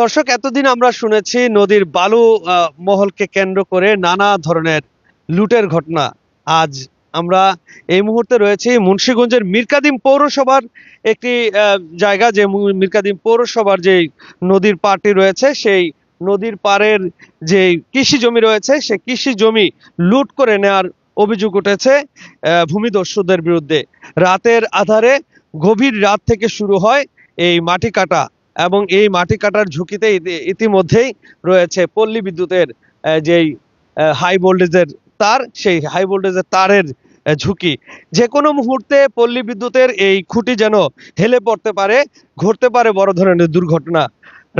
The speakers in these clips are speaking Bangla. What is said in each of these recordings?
দর্শক, এতদিন আমরা শুনেছি নদীর বালু মহলকে কেন্দ্র করে নানা ধরনের লুটের ঘটনা। আজ আমরা এই মুহূর্তে রয়েছি মুন্সীগঞ্জের মিরকাদিম পৌরসভার একটি জায়গা, যে মিরকাদিম পৌরসভার যে নদীর পাড়টি রয়েছে, সেই নদীর পাড়ের যে কৃষি জমি রয়েছে, সেই কৃষি জমি লুট করে নেওয়ার অভিযোগ উঠেছে ভূমিদস্যুদের বিরুদ্ধে। রাতের আধারে গভীর রাত থেকে শুরু হয় এই মাটি কাটা এবং এই মাটি কাটার ঝুঁকিতে ইতিমধ্যেই রয়েছে পল্লী বিদ্যুতের যেই হাই ভোল্টেজের তার, সেই হাই ভোল্টেজের তারের ঝুঁকি। যে কোনো মুহূর্তে পল্লী বিদ্যুতের এই খুঁটি যেন হেলে পড়তে পারে, ঘটতে পারে বড় ধরনের দুর্ঘটনা।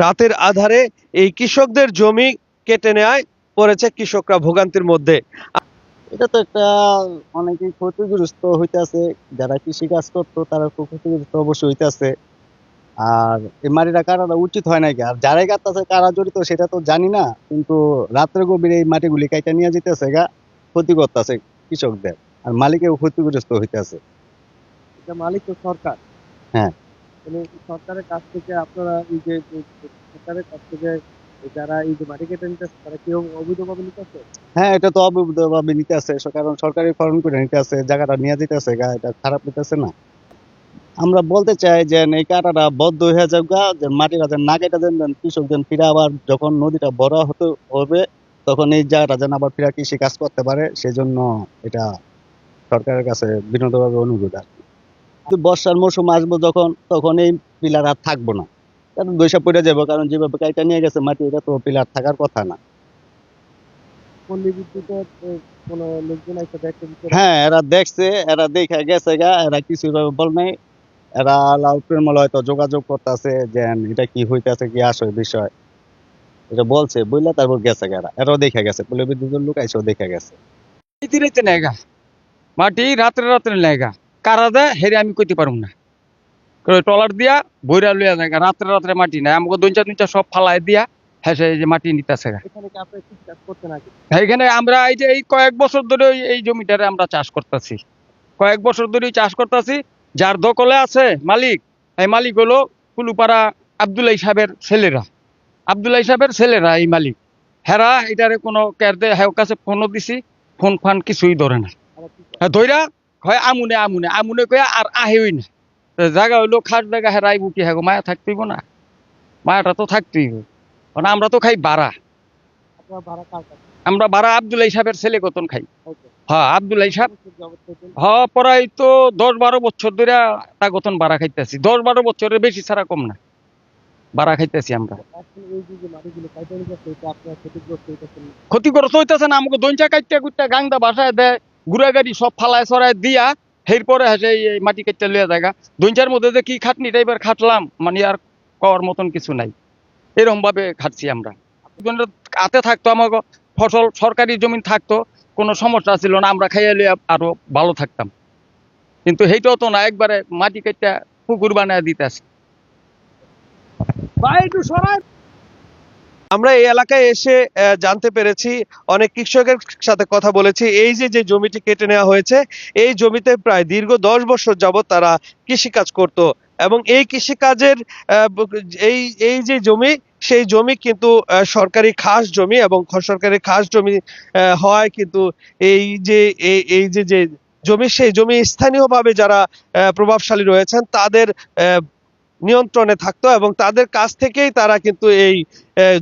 রাতের আধারে এই কৃষকদের জমি কেটে নেয় পড়েছে কৃষকরা ভোগান্তির মধ্যে। এটা তো একটা, অনেকেই ক্ষতিগ্রস্ত হইতেছে। যারা কৃষি কাজ করতো, তারা ক্ষতিগ্রস্ত অবশ্যই হইতেছে। আর এই মাটিটা কাটাটা উচিত হয় নাকি আর যারাই কাটতেছে কারা জড়িত সেটা তো জানি না কিন্তু রাত্রে গভীরে এই মাটিগুলি কাইটা নিয়ে যেতেছে গা ক্ষতি করতেছে কৃষকদের। আর মালিকেও ক্ষতিগ্রস্ত হইতেছে। এটা মালিক তো সরকার। হ্যাঁ। সরকারের কাছ থেকে আপনারা এই যে সরকারের কাছ থেকে যারা এই যে মাটি কেটে নিতেছে তারা কি অবৈধভাবে নিতেছে? হ্যাঁ এটা তো অবৈধভাবে নিতে আছে কারণ সরকারি ফর্ম করে নিতে আছে জায়গাটা নিয়ে যেতেছে গা এটা খারাপ নিতেছে না। আমরা বলতে চাই যে এই কাটাটা বদ্ধ হয়ে যাক যে মাটিটা যেন না কেটে দেন দেন কৃষক যেন ফিরে আবার যখন নদীটা বড় হতে হবে তখন এই জায়গাটা যেন আবার ফিরে কৃষি কাজ করতে পারে। সেই জন্য এটা সরকারের কাছে বিনোদভাবে অনুরোধ আর কি। বর্ষার মৌসুম আসব যখন তখন এই পিলার আর থাকব না। কারণ দৈসা পড়ে যাব? কারণ যেভাবে কাইটা নিয়ে গেছে মাটি এটা তো পিলার থাকার কথা না। হ্যাঁ এরা দেখছে এরা দেখে গেছে গা এরা কিছু বল নাই। এরা লাউটের মলে হয়তো যোগাযোগ করতেছে যে এটা কি হইতাছে কি আসলে বিষয়? এটা বলছে বুঝলে তারপর গেছে গা এরা এরাও দেখে গেছে পুলিশ বিদ্যুতের লোক এসেও দেখে গেছে। রাইতে নেগা। মাটি রাত্রে রাত্রে নেগা। কারা দেয় হেরে আমি কইতে পারুম না। ট্রলার দিয়া বইরা লইয়া যায় রাত্রে রাত্রে মাটি নাই। আমাকে দঞ্চা দুঞ্চা সব ফালাই দিয়া হ্যাঁ যে মাটি নিতেছে এখানে কি আপনি কৃষি কাজ করতে নাকি? এইখানে আমরা এই যে এই কয়েক বছর ধরে ওই- এই জমিটারে আমরা চাষ করতেছি। কয়েক বছর ধরে চাষ করতেছি। যার দখলে আছে মালিক এই মালিক হলো কুলুপাড়া আবদুল্লাহ সাহেবের ছেলেরা। আবদুল্লাহ সাহেবের ছেলেরা এই মালিক। হেরা এটারে কোনো কেয়ার হ্যাঁ কাছে ফোনও দিছি ফোন ফান কিছুই ধরে না। কি হ্যাঁ, আমুনে আমুনে আমুনে কয়ে আর আহেই না। জায়গা হইল খাস জায়গা হেরাই বুকি হ্যাঁ মায়া থাকতেইব না। মায়াটা তো থাকতেই কারণ আমরা তো খাই বাড়া। আপনার ভাড়া আবদুল্লাহ সাহেবের ছেলে কতন খাই। হ্যাঁ আবদুল্লাহ সাহেব হ্যাঁ প্রায় তো দশ বারো বছর ধরে তা গতন বাড়া খাইতেছি। দশ বারো বছরের বেশি ছাড়া কম না। বাড়া খাইতেছি আমরা। ক্ষতিগ্রস্ত হইতেছে না আমাকে দঞ্চা কাটতে কুটতে গাংদা বাসায় দেয় গুড়া গাড়ি সব ফালায় সরায় দিয়া এরপরে হেসে এই মাটি কাটতে লইয়া জায়গা। দঞ্চার মধ্যে যে কি খাটনি টাইপের খাটলাম মানে আর কওয়ার মতন কিছু নাই। এরকম ভাবে খাটছি আমরা। হাতে থাকতো আমাকে ফসল সরকারি জমিন থাকতো কোনো সমস্যা ছিল না আমরা খাইয়া লইয়া আরও ভালো থাকতাম। কিন্তু সেইটাও তো না একবারে মাটি কাটতে পুকুর বানায় দিতেছে। ভাই একটু সরাই আমরা এই এলাকায় এসে আহ, জানতে পেরেছি অনেক কৃষকের সাথে কথা বলেছি এই যে যে জমিটি কেটে নেওয়া হয়েছে এই জমিতে প্রায় দীর্ঘ দশ বছর যাবত তারা কৃষিকাজ করত। এবং এই কৃষিকাজের এই এই যে জমি, সেই জমি কিন্তু সরকারি খাস জমি এবং সরকারি খাস জমি হওয়ায় কিন্তু এই যে এই যে যে জমি, সেই জমি স্থানীয়ভাবে যারা প্রভাবশালী রয়েছেন, তাদের নিয়ন্ত্রণে থাকতো এবং তাদের কাছ থেকেই তারা কিন্তু এই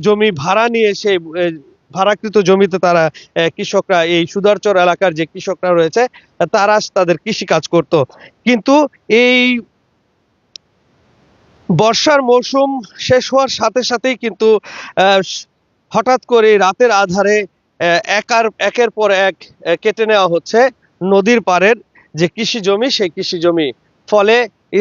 জমি ভাড়া নিয়ে সেই ভাড়াকৃত জমিতে তারা কৃষকরা, এই সুদারচর এলাকার যে কৃষকরা রয়েছে, তারা তাদের কৃষি কাজ করত। কিন্তু এই বর্ষার মৌসুম শেষ হওয়ার সাথে সাথেই কিন্তু হঠাৎ করে রাতের আধারে একার, একের পর এক কেটে নেওয়া হচ্ছে নদীর পাড়ের যে কৃষি জমি, সেই কৃষি জমি। ফলে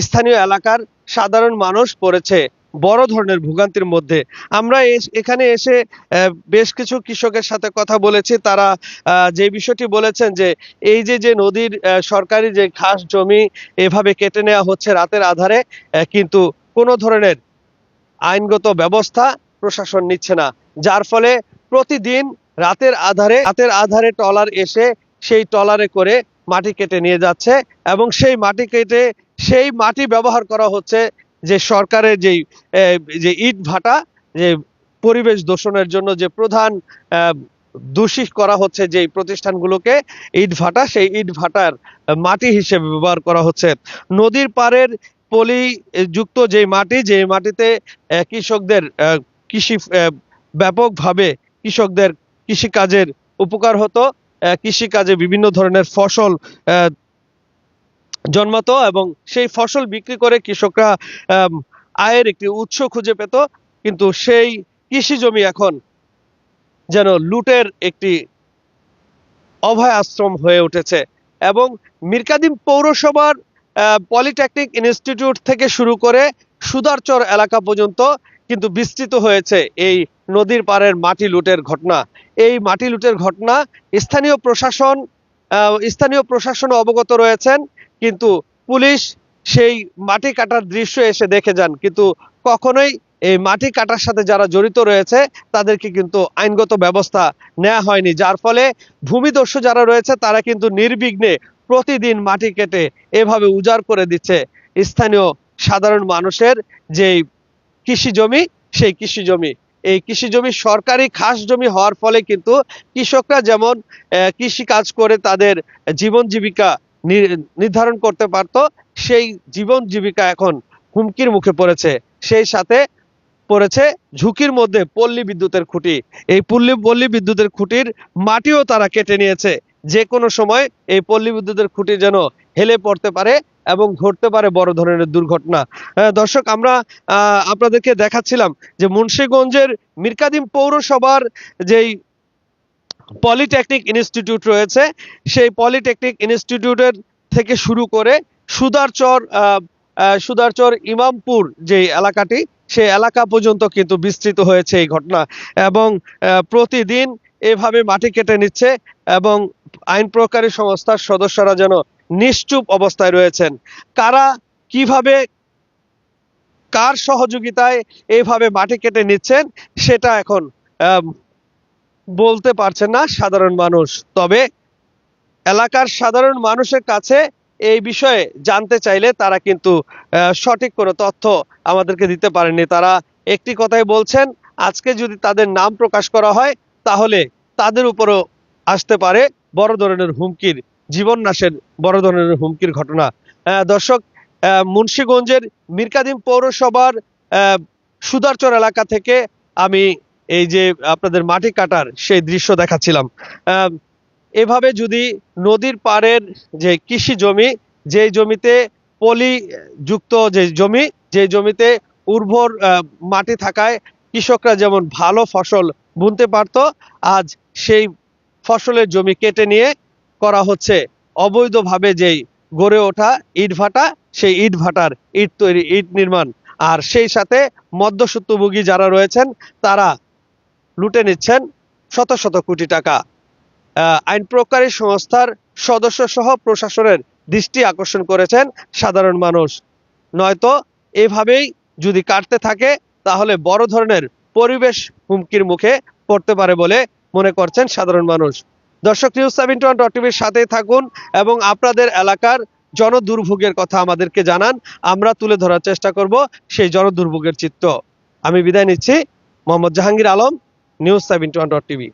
স্থানীয় এলাকার সাধারণ মানুষ পড়েছে বড় ধরনের ভোগান্তির মধ্যে। আমরা এখানে এসে বেশ কিছু কৃষকের সাথে কথা বলেছি। তারা যে বিষয়টি বলেছেন যে, এই যে যে নদীর সরকারি যে ঘাস জমি এভাবে কেটে নেওয়া হচ্ছে রাতের আধারে কিন্তু কোনো ধরনের আইনগত ব্যবস্থা প্রশাসন নিচ্ছে না, যার ফলে প্রতিদিন রাতের আধারে রাতের আধারে ট্রলার এসে সেই ট্রলারে করে মাটি কেটে নিয়ে যাচ্ছে এবং সেই মাটি কেটে সেই মাটি ব্যবহার করা হচ্ছে যে সরকারের যেই যে ইট ভাটা, যে পরিবেশ দূষণের জন্য যে প্রধান দোষী করা হচ্ছে যে এই প্রতিষ্ঠানগুলোকে, ইট ভাটা, সেই ইট ভাটার মাটি হিসেবে ব্যবহার করা হচ্ছে। নদীর পাড়ের পলি যুক্ত যে মাটি যে মাটিতে কৃষকদের কৃষি ব্যাপকভাবে কৃষকদের কৃষিকাজের উপকার হতো। কৃষিকাজে বিভিন্ন ধরনের ফসল জন্মাতো এবং সেই ফসল বিক্রি করে কৃষকরা আয়ের একটি উৎস খুঁজে পেত। কিন্তু সেই কৃষি জমি এখন যেন লুটের একটি অভয় আশ্রম হয়ে উঠেছে। এবং মিরকাদিম পৌরসভার পলিটেকনিক ইনস্টিটিউট থেকে শুরু করে সুদারচর এলাকা পর্যন্ত কিন্তু বিস্তৃত হয়েছে এই নদীর পাড়ের মাটি লুটের ঘটনা। এই মাটি লুটের ঘটনা স্থানীয় প্রশাসন স্থানীয় প্রশাসন অবগত রয়েছেন, কিন্তু পুলিশ সেই মাটি কাটার দৃশ্য এসে দেখে যান। কিন্তু কখনোই এই মাটি কাটার সাথে যারা জড়িত রয়েছে, তাদেরকে কিন্তু আইনগত ব্যবস্থা নেওয়া হয়নি। যার ফলে ভূমিদস্যু যারা রয়েছে, তারা কিন্তু নির্বিঘ্নে প্রতিদিন মাটি কেটে এভাবে উজাড় করে দিচ্ছে স্থানীয় সাধারণ মানুষের যে কৃষি জমি, সেই কৃষি জমি। এই কৃষি জমি সরকারি খাস জমি হওয়ার ফলে কিন্তু কৃষকরা যেমন কৃষি কাজ করে তাদের জীবন জীবিকা নির্ধারণ করতে পারত, সেই জীবন জীবিকা এখন হুমকির মুখে পড়েছে। সেই সাথে পড়েছে ঝুঁকির মধ্যে পল্লী বিদ্যুতের খুঁটি। এই পল্লী পল্লী বিদ্যুতের খুঁটির মাটিও তারা কেটে নিয়েছে। যে কোনো সময় এই পল্লী বিদ্যুতের খুঁটি যেন হেলে পড়তে পারে এবং ঘটতে পারে বড় ধরনের দুর্ঘটনা। দর্শক, আমরা আপনাদেরকে দেখাচ্ছিলাম যে মুন্সিগঞ্জের মিরকাদিম পৌরসভার যেই পলিটেকনিক ইনস্টিটিউট রয়েছে, সেই পলিটেকনিক ইনস্টিটিউটের থেকে শুরু করে সুদারচর সুদারচর ইমামপুর যে এলাকাটি, সেই এলাকা পর্যন্ত কিন্তু বিস্তৃত হয়েছে এই ঘটনা। এবং প্রতিদিন এভাবে মাটি কেটে নিচ্ছে এবং আইন প্রকারী সংস্থার সদস্যরা যেন নিশ্চুপ অবস্থায় রয়েছেন। কারা কীভাবে, কার সহযোগিতায় এইভাবে মাটি কেটে নিচ্ছেন সেটা এখন বলতে পারছেন না সাধারণ মানুষ। তবে এলাকার সাধারণ মানুষের কাছে এই বিষয়ে জানতে চাইলে তারা কিন্তু সঠিক কোনো তথ্য আমাদেরকে দিতে পারেননি। তারা একটি কথাই বলছেন, আজকে যদি তাদের নাম প্রকাশ করা হয় তাহলে তাদের উপরও আসতে পারে বড় ধরনের হুমকির, জীবন নাশের বড় ধরনের হুমকির ঘটনা। দর্শক মুন্সিগঞ্জের মিরকাদিম পৌরসভার সুদারচর এলাকা থেকে আমি এই যে আপনাদের মাটি কাটার সেই দৃশ্য দেখাচ্ছিলাম। এভাবে যদি নদীর পাড়ের যে কৃষি জমি যে জমিতে পলি যুক্ত যে জমি যে জমিতে উর্বর মাটি থাকায় কৃষকরা যেমন ভালো ফসল বুনতে পারত। আজ সেই ফসলের জমি কেটে নিয়ে করা হচ্ছে। অবৈধভাবে যেই গড়ে ওঠা ইট ভাটা, সেই ইট ভাটার ইট তৈরি, ইট নির্মাণ। আর সেই সাথে মধ্যসূত্রভোগী যারা রয়েছেন, তারা লুটে নিচ্ছেন শত শত কোটি টাকা। আইন প্রকারী সংস্থার সদস্য সহ প্রশাসনের দৃষ্টি আকর্ষণ করেছেন সাধারণ মানুষ। নয়তো এভাবেই যদি কাটতে থাকে, তাহলে বড় ধরনের পরিবেশ হুমকির মুখে পড়তে পারে বলে মনে করছেন সাধারণ মানুষ। দর্শক নিউজ সেভেন ডট টিভির সাথেই থাকুন এবং আপনাদের এলাকার জনদুর্ভোগের কথা আমাদেরকে জানান। আমরা তুলে ধরার চেষ্টা করব সেই জনদুর্ভোগের চিত্র। আমি বিদায় নিচ্ছি। Mohammad Jahangir Alam news seven dot TV.